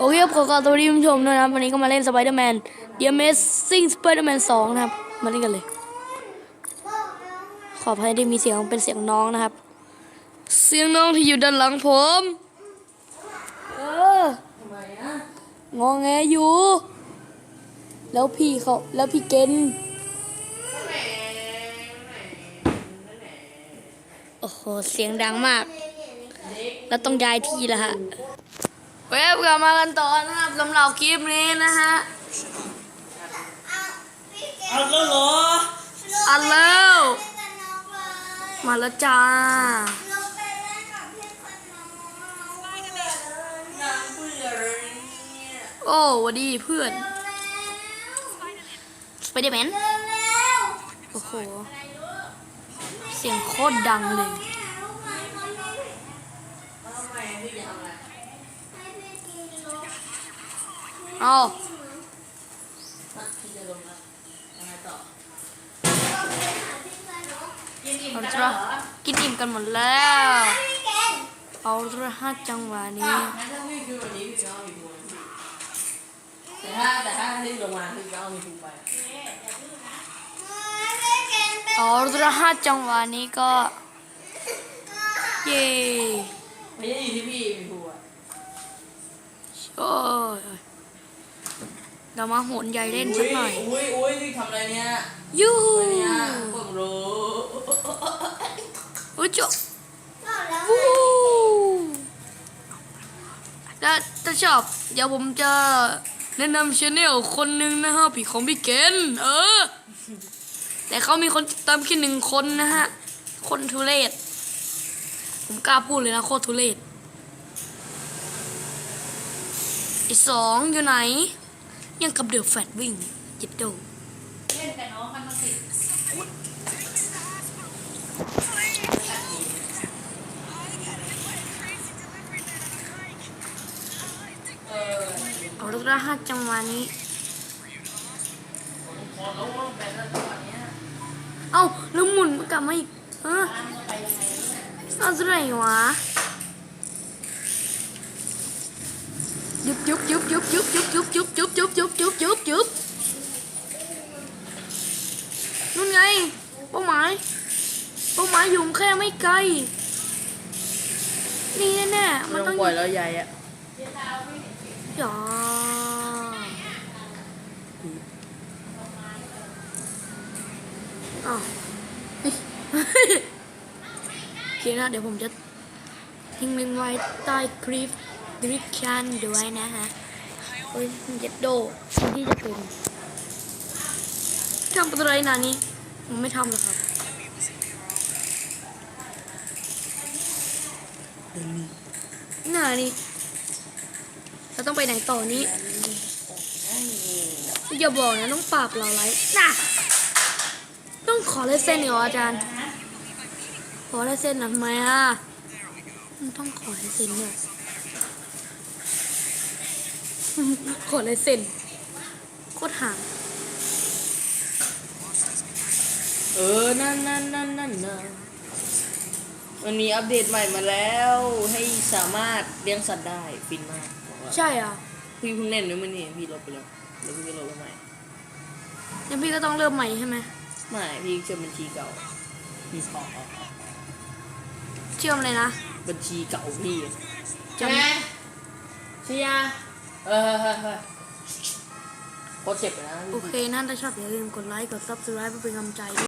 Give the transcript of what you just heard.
โอเคครับขอกราบสวัสดีผู้ชมด้วยนะครับวันนี้ก็มาเล่น Spider-Man The Amazing Spider-Man 2นสองนะครับ มาเล่นกันเลย ขออภัยที่มีเสียงเป็นเสียงน้องนะครับ เสียงน้องที่อยู่ด้านหลังผม เอององแงอยู่ แล้วพี่เขาแล้วพี่เกนโอ้โหเสียงดังมาก แล้วต้องย้ายที่แล้วฮะ เว็บกลับมากันต่อนะครับสำหรับคลิปนี้นะฮะเอาแล้วเหรออันแล้วมาแล้วจ้าโอ้หวัสดีเพื่อนสไปเดอร์แมนโอ้โห เสียงโคตรดังเลย เอาเอาละกินอิ่มกันหมดแล้ว เอาละห้าจังหวะนี้งั้นถ้าพี่คือวันนี้พี่จะเอามีภูแต่ถ้าแต่ถ้าที่ลงมาพี่จะเอามีภูไปเอาละห้าจังหวะนี้ก็ เย่ไม่ใช่อยู่ที่พี่มีภูอะโอ้ย เรามาโหนใหญ่เล่นสัอุ้กยหน่อย อุ้ยอุ้ยพี่ทำอะไรเนี่ยยูหูอะไรเนี่ยเพิ่งรู้อุ้ยจบวู้ถ้าถ้าชอบ เดี๋ยวผมจะแนะนำชแนลคนหนึ่งนะฮะผีของพี่เกนเออ แต่เขามีคนติดตามแค่หนึ่งคนนะฮะ คนทุเรศ ผมกล้าพูดเลยนะโคตรทุเรศอีกสองอยู่ไหน ยังกับเดือแฟดวิ่งจิตโดเล่นกับน้องกันมาสิเอาละละห้าจังหวะนี้ เอ้าแล้วหมุนกลับมาอีกฮะเอาอะไรวะ ยุบยุบยุบยุบยุบยุบยุบยุบยุบยุบยุบยุบยุบยุบนู่นไง เป้าหมาย เป้าหมายอยู่แค่ไม่ไกล นี่แน่ๆไม่มันต้องปล่อยแล้วใหญ่อะอย่าอ้าวโอเคนะเดี๋ยวผมจะทิ้งลิงก์ไว้ใต้คลิป ดิสชันด้วยนะฮะเฮ้ยเจ็ดโดที่จะเป็นทำอะไรนานี้ผมไม่ทำหรอกครับน่านี่เราต้องไปไหนต่อนี้อย่าบอกนะต้องปราบเราไรน่ะต้องขอลายเซ็นเหรออาจารย์ ขอลายเซ็นหน่อยทำไมอะมันต้องขอลายเซ็นเนี่ย ขอลายเซ็นโคตรห่างเออ นั่นนั่นนั่นนั่นนะมันมีอัปเดตใหม่มาแล้วให้สามารถเลี้ยงสัตว์ได้ฟินมากบอกว่าใช่อะพี่เพิ่งเล่นด้วยมันนี่พี่ลบไปแล้วแล้วพี่ก็ลบไปใหม่ยังพี่ก็ต้องเริ่มใหม่ใช่ไหมไม่พี่เชื่อมบัญชีเก่าพี่ขอเชื่อมเลยนะบัญชีเก่าพี่จำ ใช่ไหมเชียร์ เออเฮ้ยเฮ้ยโคตรเจ็บเลยนะ โอเคน่าจะชอบอย่าลืมกดไลค์ กด subscribe เพื่อเป็นกำลังใจด้วย